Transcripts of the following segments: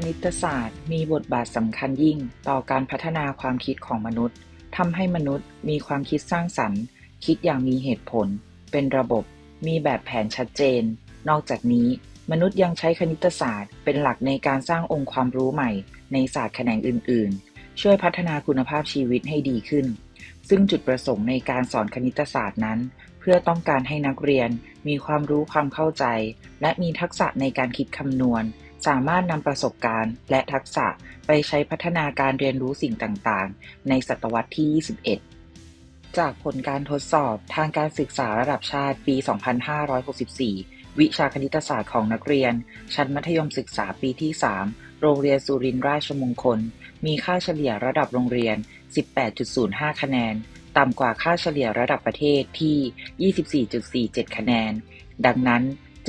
คณิตศาสตร์ มีบทบาทสำคัญยิ่ง ต่อการพัฒนาความคิดของมนุษย์ทำให้มนุษย์มีความคิดสร้างสรรค์ คิดอย่างมีเหตุผล เป็นระบบ มีแบบแผนชัดเจน นอกจากนี้ มนุษย์ยังใช้คณิตศาสตร์ เป็นหลักในการสร้างองค์ความรู้ใหม่ ในศาสตร์แขนงอื่น ๆ ช่วยพัฒนาคุณภาพชีวิตให้ดีขึ้น ซึ่งจุดประสงค์ในการสอนคณิตศาสตร์นั้น เพื่อต้องการให้นักเรียนมีความรู้ความเข้าใจ และมีทักษะในการคิดคำนวณ สามารถนำประสบการณ์และทักษะไปใช้พัฒนาการเรียนรู้สิ่งต่างๆ ในศตวรรษที่ 21 จากผลการทดสอบทางการศึกษาระดับชาติปี 2564 วิชาคณิตศาสตร์ของนักเรียน ชั้นมัธยมศึกษาปีที่ 3 โรงเรียนสุรินทร์ราชมงคล มีค่าเฉลี่ยระดับโรงเรียน 18.05 คะแนน ต่ำกว่าค่าเฉลี่ยระดับประเทศที่ 24.47 คะแนน ดังนั้น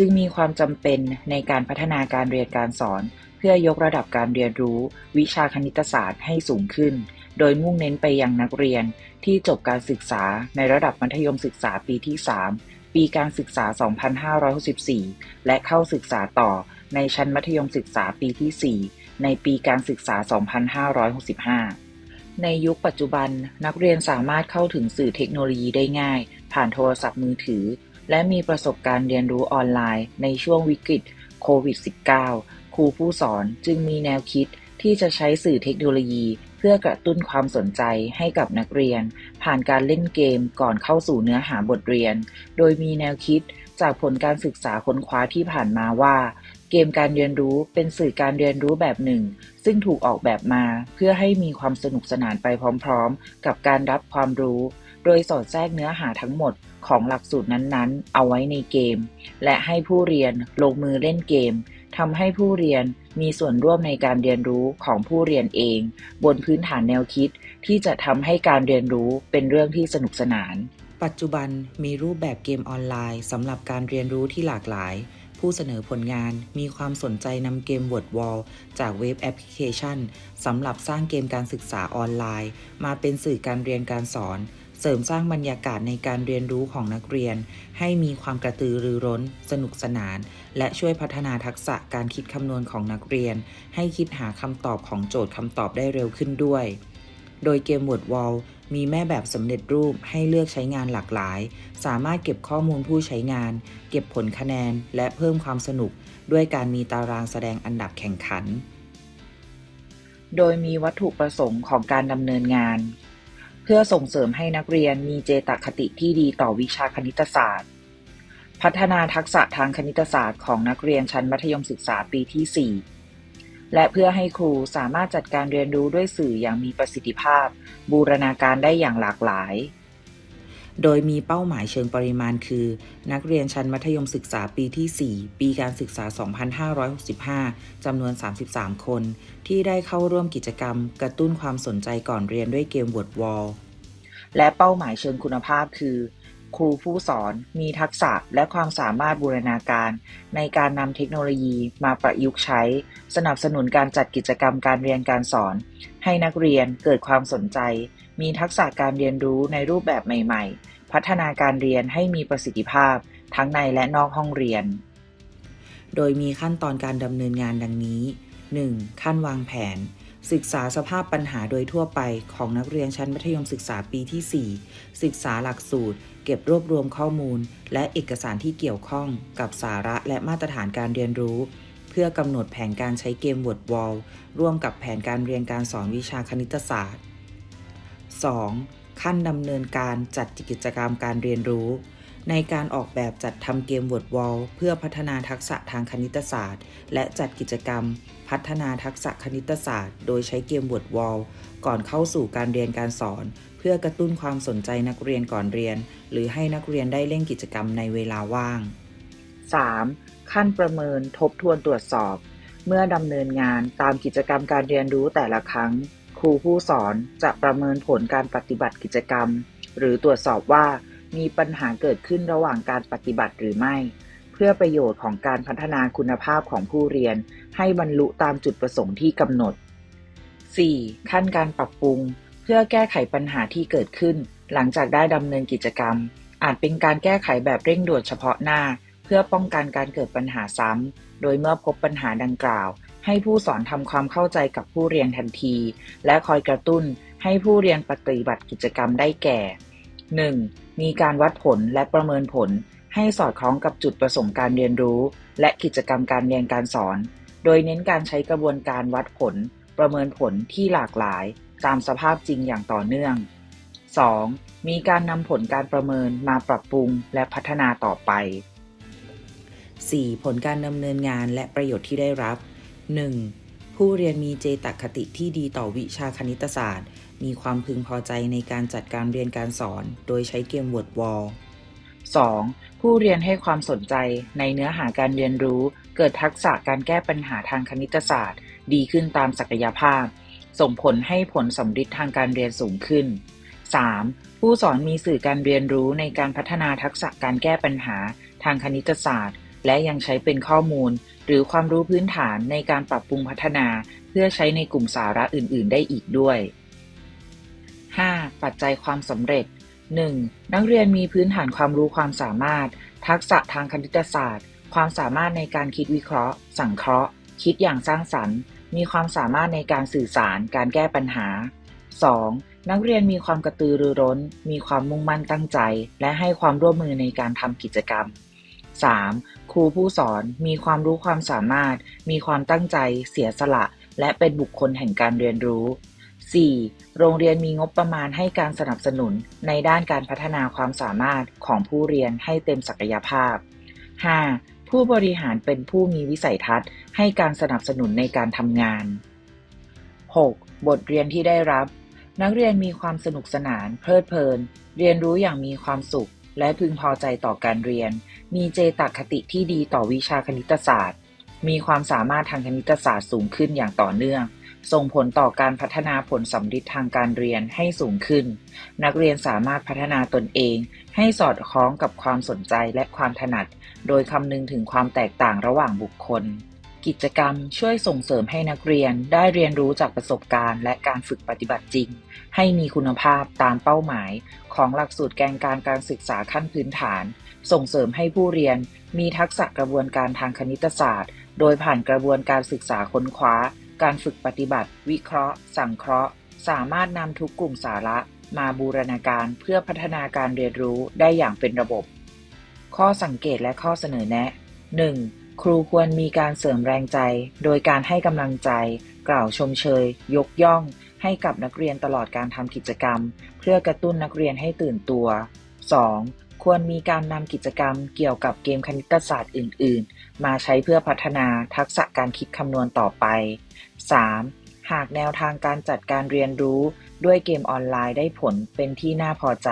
จึงมีความจำเป็นในการพัฒนาการเรียนการสอน เพื่อยกระดับการเรียนรู้ วิชาคณิตศาสตร์ให้สูงขึ้น โดยมุ่งเน้นไปยังนักเรียนที่จบการศึกษาในระดับมัธยมศึกษาปีที่ 3 ปีการศึกษา 2564 และเข้าศึกษาต่อในชั้นมัธยมศึกษาปีที่ 4 ในปีการศึกษา 2565ในยุคปัจจุบันนักเรียนสามารถเข้าถึงสื่อเทคโนโลยีได้ง่าย ผ่านโทรศัพท์มือถือ และมีประสบการณ์เรียนรู้ออนไลน์ในช่วงวิกฤตโควิด -19 ครูผู้สอนจึงมีแนวคิดที่จะใช้สื่อเทคโนโลยี เพื่อกระตุ้นความสนใจให้กับนักเรียน ผ่านการเล่นเกมก่อนเข้าสู่เนื้อหาบทเรียน โดยมีแนวคิดจากผลการศึกษาค้นคว้าที่ผ่านมาว่า เกมการเรียนรู้เป็นสื่อการเรียนรู้แบบหนึ่ง ซึ่งถูกออกแบบมาเพื่อให้มีความสนุกสนานไปพร้อม ๆ กับการรับความรู้ โดยสอดแทรกเนื้อหาทั้งหมด ของหลักสูตรนั้นๆ เอาไว้ในเกม และให้ผู้เรียนลงมือเล่นเกมทำให้ผู้เรียนมีส่วนร่วมในการเรียนรู้ของผู้เรียนเอง บนพื้นฐานแนวคิดที่จะทำให้การเรียนรู้เป็นเรื่องที่สนุกสนาน ปัจจุบันมีรูปแบบเกมออนไลน์สำหรับการเรียนรู้ที่หลากหลาย ผู้เสนอผลงานมีความสนใจนำเกม Word Wall จากเว็บแอปพลิเคชันสำหรับสร้างเกมการศึกษาออนไลน์ มาเป็นสื่อการเรียนการสอน เสริมสร้างบรรยากาศในการเรียนรู้ของนักเรียน ให้มีความกระตือรือร้น สนุกสนาน และช่วยพัฒนาทักษะการคิดคำนวณของนักเรียน ให้คิดหาคำตอบของโจทย์คำตอบได้เร็วขึ้นด้วย โดยเกม Word Wall มีแม่แบบสำเร็จรูปให้เลือกใช้งานหลากหลาย สามารถเก็บข้อมูลผู้ใช้งาน เก็บผลคะแนน และเพิ่มความสนุก ด้วยการมีตารางแสดงอันดับแข่งขัน โดยมีวัตถุประสงค์ของการดำเนินงาน พื่อส่งเสริมให้นักเรียนมีเจตคติที่ดีต่อวิชาคณิตศาสตร์ พัฒนาทักษะทางคณิตศาสตร์ของนักเรียนชั้นมัธยมศึกษาปีที่ 4 และเพื่อให้ครูสามารถจัดการเรียนรู้ด้วยสื่ออย่างมีประสิทธิภาพ บูรณาการได้อย่างหลากหลาย โดยมีเป้าหมายเชิงปริมาณคือ นักเรียนชั้นมัธยมศึกษาปีที่ 4 ปีการศึกษา 2565 จำนวน 33 คน ที่ได้เข้าร่วมกิจกรรม กระตุ้นความสนใจก่อนเรียนด้วยเกมวอดวอลและเป้าหมายเชิงคุณภาพคือ ครูผู้สอนมีทักษะและความสามารถบูรณาการ ในการนำเทคโนโลยีมาประยุกต์ใช้ สนับสนุนการจัดกิจกรรมการเรียนการสอน ให้นักเรียนเกิดความสนใจ มีทักษะการเรียนรู้ในรูปแบบใหม่ๆ พัฒนาการเรียนให้มีประสิทธิภาพ ทั้งในและนอกห้องเรียน โดยมีขั้นตอนการดำเนินงานดังนี้ 1. ขั้นวางแผนศึกษาสภาพปัญหาโดยทั่วไปของนักเรียนชั้นมัธยมศึกษาปีที่ 4 ศึกษาหลักสูตร เก็บรวบรวมข้อมูล และเอกสารที่เกี่ยวข้องกับสาระและมาตรฐานการเรียนรู้ เพื่อกำหนดแผนการใช้เกม Word Wall ร่วมกับแผนการเรียนการสอนวิชาคณิตศาสตร์ 2. ขั้นดำเนินการจัดกิจกรรมการเรียนรู้ ในการออกแบบจัดทำเกม Word Wall เพื่อพัฒนาทักษะทางคณิตศาสตร์ และจัดกิจกรรม พัฒนาทักษะคณิตศาสตร์ โดยใช้เกม Word Wall ก่อนเข้าสู่การเรียนการสอน เพื่อกระตุ้นความสนใจนักเรียนก่อนเรียน หรือให้นักเรียนได้เล่นกิจกรรมในเวลาว่าง 3. ขั้นประเมินทบทวนตรวจสอบ เมื่อดำเนินงานตามกิจกรรมการเรียนรู้แต่ละครั้ง ครูผู้สอนจะประเมินผลการปฏิบัติกิจกรรม หรือตรวจสอบว่า มีปัญหาเกิดขึ้นระหว่างการปฏิบัติหรือไม่ เพื่อประโยชน์ของการพัฒนาคุณภาพของผู้เรียน ให้บรรลุตามจุดประสงค์ที่กำหนด 4. ขั้นการปรับปรุง เพื่อแก้ไขปัญหาที่เกิดขึ้น หลังจากได้ดำเนินกิจกรรม อาจเป็นการแก้ไขแบบเร่งด่วนเฉพาะหน้า เพื่อป้องกันการเกิดปัญหาซ้ำ โดยเมื่อพบปัญหาดังกล่าว ให้ผู้สอนทำความเข้าใจกับผู้เรียนทันที และคอยกระตุ้นให้ผู้เรียนปฏิบัติกิจกรรมได้แก่ 1. มีการวัดผลและประเมินผล ให้สอดคล้องกับจุดประสงค์การเรียนรู้ และกิจกรรมการเรียนการสอน โดยเน้นการใช้กระบวนการวัดผล ประเมินผลที่หลากหลาย ตามสภาพจริงอย่างต่อเนื่อง 2. มีการนำผลการประเมินมาปรับปรุงและพัฒนาต่อไป 4. ผลการดำเนินงานและประโยชน์ที่ได้รับ 1. ผู้เรียนมีเจตคติที่ดีต่อวิชาคณิตศาสตร์ มีความพึงพอใจในการจัดการเรียนการสอน โดยใช้เกม Word Wall2. ผู้เรียนให้ความสนใจในเนื้อหาการเรียนรู้ เกิดทักษะการแก้ปัญหาทางคณิตศาสตร์ ดีขึ้นตามศักยภาพ ส่งผลให้ผลสำฤทธิ์ทางการเรียนสูงขึ้น 3. ผู้สอนมีสื่อการเรียนรู้ในการพัฒนาทักษะการแก้ปัญหาทางคณิตศาสตร์ และยังใช้เป็นข้อมูล หรือความรู้พื้นฐานในการปรับปรุงพัฒนา เพื่อใช้ในกลุ่มสาระอื่น ๆ ได้อีกด้วย 5. ปัจจัยความสำเร็จ 1. นักเรียนมีพื้นฐานความรู้ความสามารถ ทักษะทางคณิตศาสตร์ ความสามารถในการคิดวิเคราะห์ สังเคราะห์ คิดอย่างสร้างสรรค์ มีความสามารถในการสื่อสาร การแก้ปัญหา 2. นักเรียนมีความกระตือรือร้น มีความมุ่งมั่นตั้งใจ และให้ความร่วมมือในการทำกิจกรรม 3. ครูผู้สอนมีความรู้ความสามารถ มีความตั้งใจ เสียสละ และเป็นบุคคลแห่งการเรียนรู้ 4. โรงเรียนมีงบประมาณให้การสนับสนุนในด้านการพัฒนาความสามารถของผู้เรียนให้เต็มศักยภาพ 5. ผู้บริหารเป็นผู้มีวิสัยทัศน์ ให้การสนับสนุนในการทำงาน 6. บทเรียนที่ได้รับ นักเรียนมีความสนุกสนาน เพลิดเพลิน เรียนรู้อย่างมีความสุข และพึงพอใจต่อการเรียน มีเจตคติที่ดีต่อวิชาคณิตศาสตร์ มีความสามารถทางคณิตศาสตร์สูงขึ้นอย่างต่อเนื่อง ส่งผลต่อการพัฒนาผลสำฤทธิ์ทางการเรียนให้สูงขึ้น นักเรียนสามารถพัฒนาตนเอง ให้สอดคล้องกับความสนใจและความถนัด โดยคำนึงถึงความแตกต่างระหว่างบุคคล กิจกรรมช่วยส่งเสริมให้นักเรียนได้เรียนรู้จากประสบการณ์ และการฝึกปฏิบัติจริง ให้มีคุณภาพตามเป้าหมาย ของหลักสูตรแกนการการศึกษาขั้นพื้นฐาน ส่งเสริมให้ผู้เรียนมีทักษะกระบวนการทางคณิตศาสตร์ โดยผ่านกระบวนการศึกษาค้นคว้า การฝึกปฏิบัติ วิเคราะห์ สังเคราะห์ สามารถนำทุกกลุ่มสาระ มาบูรณาการเพื่อพัฒนาการเรียนรู้ได้อย่างเป็นระบบ ข้อสังเกตและข้อเสนอแนะ 1. ครูควรมีการเสริมแรงใจ โดยการให้กำลังใจ กล่าวชมเชย ยกย่อง ให้กับนักเรียนตลอดการทำกิจกรรม เพื่อกระตุ้นนักเรียนให้ตื่นตัว 2. ควรมีการนำกิจกรรมเกี่ยวกับเกมคณิตศาสตร์อื่น ๆ มาใช้เพื่อพัฒนาทักษะการคิดคำนวณต่อไป 3. หากแนวทางการจัดการเรียนรู้ด้วยเกมออนไลน์ได้ผลเป็นที่น่าพอใจ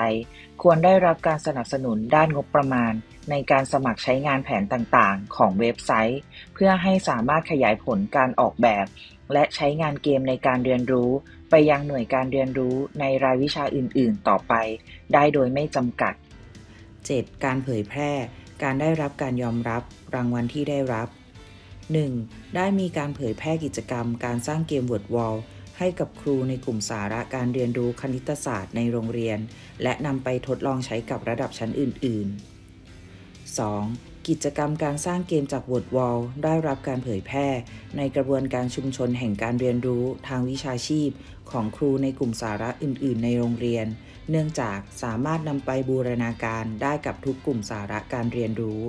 ควรได้รับการสนับสนุนด้านงบประมาณ ในการสมัครใช้งานแผนต่างๆ ของเว็บไซต์ เพื่อให้สามารถขยายผลการออกแบบ และใช้งานเกมในการเรียนรู้ ไปยังหน่วยการเรียนรู้ในรายวิชาอื่น ๆ ต่อไป ได้โดยไม่จำกัด 7. การเผยแพร่ การได้รับการยอมรับ รางวัลที่ได้รับ 1. ได้มีการเผยแพร่กิจกรรม การสร้างเกม Word Wall ให้กับครูในกลุ่มสาระการเรียนรู้คณิตศาสตร์ในโรงเรียน และนำไปทดลองใช้กับระดับชั้นอื่น ๆ 2. กิจกรรมการสร้างเกมจาก Word Wall ได้รับการเผยแพร่ ในกระบวนการชุมชนแห่งการเรียนรู้ทางวิชาชีพ ของครูในกลุ่มสาระอื่น ๆ ในโรงเรียน เนื่องจากสามารถนำไปบูรณาการได้กับทุกกลุ่มสาระการเรียนรู้